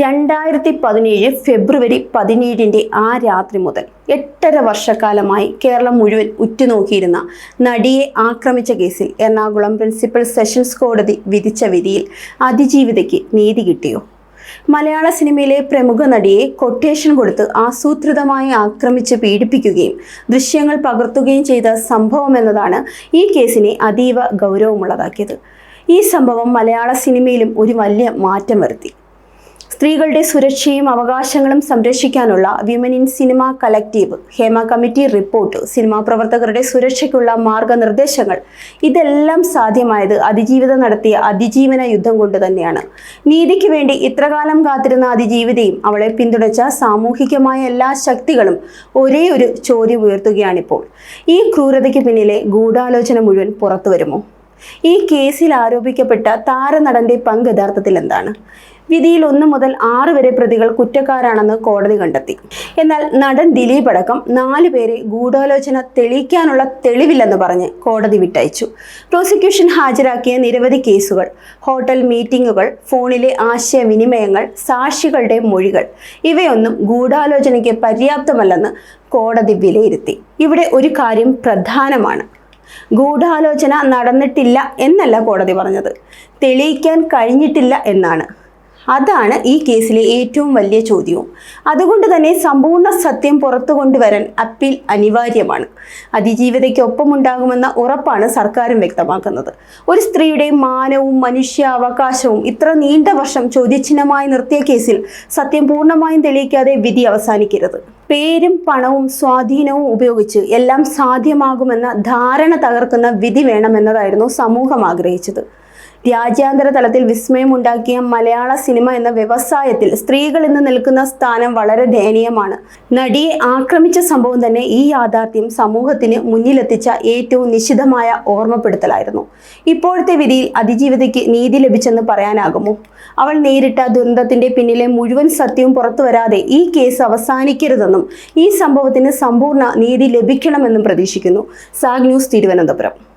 രണ്ടായിരത്തി പതിനേഴ് ഫെബ്രുവരി പതിനേഴിന്റെ ആ രാത്രി മുതൽ എട്ടര വർഷക്കാലമായി കേരളം മുഴുവൻ ഉറ്റുനോക്കിയിരുന്ന നടിയെ ആക്രമിച്ച കേസിൽ എറണാകുളം പ്രിൻസിപ്പൽ സെഷൻസ് കോടതി വിധിച്ച വിധിയിൽ അതിജീവിതയ്ക്ക് നീതി കിട്ടിയോ? മലയാള സിനിമയിലെ പ്രമുഖ നടിയെ കൊട്ടേഷൻ കൊടുത്ത് ആസൂത്രിതമായി ആക്രമിച്ച് പീഡിപ്പിക്കുകയും ദൃശ്യങ്ങൾ പകർത്തുകയും ചെയ്ത സംഭവം എന്നതാണ് ഈ കേസിനെ അതീവ ഗൗരവമുള്ളതാക്കിയത്. ഈ സംഭവം മലയാള സിനിമയിലും ഒരു വലിയ മാറ്റം വരുത്തി. സ്ത്രീകളുടെ സുരക്ഷയും അവകാശങ്ങളും സംരക്ഷിക്കാനുള്ള women in cinema collective Hema committee report. Cinema പ്രവർത്തകരുടെ സുരക്ഷയ്ക്കുള്ള മാർഗനിർദ്ദേശങ്ങൾ. ഇതെല്ലാം സാധ്യമായത് അതിജീവിത നടത്തിയ അതിജീവന യുദ്ധം കൊണ്ട് തന്നെയാണ്. നീതിക്ക് വേണ്ടി ഇത്രകാലം കാത്തിരുന്ന അതിജീവിതയും അവളെ പിന്തുണച്ച സാമൂഹികമായ എല്ലാ ശക്തികളും ഒരേ ഒരു ചോദ്യം ഉയർത്തുകയാണിപ്പോൾ. ഈ ക്രൂരതയ്ക്ക് പിന്നിലെ ഗൂഢാലോചന മുഴുവൻ പുറത്തു വരുമോ ഈ കേസിൽ ആരോപിക്കപ്പെട്ട താരനടന്റെ പങ്ക് യഥാർത്ഥത്തിൽ എന്താണ്? വിധിയിൽ ഒന്ന് മുതൽ ആറ് വരെ പ്രതികൾ കുറ്റക്കാരാണെന്ന് കോടതി കണ്ടെത്തി. എന്നാൽ നടൻ ദിലീപ് അടക്കം നാല് പേരെ ഗൂഢാലോചന തെളിയിക്കാനുള്ള തെളിവില്ലെന്ന് പറഞ്ഞ് കോടതി വിട്ടയച്ചു. പ്രോസിക്യൂഷൻ ഹാജരാക്കിയ നിരവധി കേസുകൾ ഹോട്ടൽ മീറ്റിംഗുകൾ ഫോണിലെ ആശയവിനിമയങ്ങൾ സാക്ഷികളുടെ മൊഴികൾ ഇവയൊന്നും ഗൂഢാലോചനയ്ക്ക് പര്യാപ്തമല്ലെന്ന് കോടതി വിലയിരുത്തി. ഇവിടെ ഒരു കാര്യം പ്രധാനമാണ്. ഗൂഢാലോചന നടന്നിട്ടില്ല എന്നല്ല കോടതി പറഞ്ഞത്. തെളിയിക്കാൻ കഴിഞ്ഞിട്ടില്ല എന്നാണ്. അതാണ് ഈ കേസിലെ ഏറ്റവും വലിയ ചോദ്യവും. അതുകൊണ്ട് തന്നെ സമ്പൂർണ സത്യം പുറത്തു കൊണ്ടുവരാൻ അപ്പീൽ അനിവാര്യമാണ്. അതിജീവിതയ്ക്കൊപ്പം ഉണ്ടാകുമെന്ന ഉറപ്പാണ് സർക്കാരും വ്യക്തമാക്കുന്നത്. ഒരു സ്ത്രീയുടെ മാനവും മനുഷ്യാവകാശവും ഇത്ര നീണ്ട വർഷം ചോദ്യചിഹ്നമായി നിർത്തിയ കേസിൽ സത്യം പൂർണമായും തെളിയിക്കാതെ വിധി അവസാനിക്കരുത്. പേരും പണവും സ്വാധീനവും ഉപയോഗിച്ച് എല്ലാം സാധ്യമാകുമെന്ന ധാരണ തകർക്കുന്ന വിധി വേണമെന്നതായിരുന്നു സമൂഹം ആഗ്രഹിച്ചത്. രാജ്യാന്തര തലത്തിൽ വിസ്മയമുണ്ടാക്കിയ മലയാള സിനിമ എന്ന വ്യവസായത്തിൽ സ്ത്രീകൾ ഇന്ന് നിൽക്കുന്ന സ്ഥാനം വളരെ ദയനീയമാണ്. നടിയെ ആക്രമിച്ച സംഭവം തന്നെ ഈ യാഥാർത്ഥ്യം സമൂഹത്തിന് മുന്നിലെത്തിച്ച ഏറ്റവും നിശിതമായ ഓർമ്മപ്പെടുത്തലായിരുന്നു. ഇപ്പോഴത്തെ വിധിയിൽ അതിജീവിതയ്ക്ക് നീതി ലഭിച്ചെന്ന് പറയാനാകുമോ? അവൾ നേരിട്ട ദുരന്തത്തിന്റെ പിന്നിലെ മുഴുവൻ സത്യവും പുറത്തു വരാതെ ഈ കേസ് അവസാനിക്കരുതെന്നും ഈ സംഭവത്തിന് സമ്പൂർണ നീതി ലഭിക്കണമെന്നും പ്രതീക്ഷിക്കുന്നു. സാഗ് ന്യൂസ് തിരുവനന്തപുരം.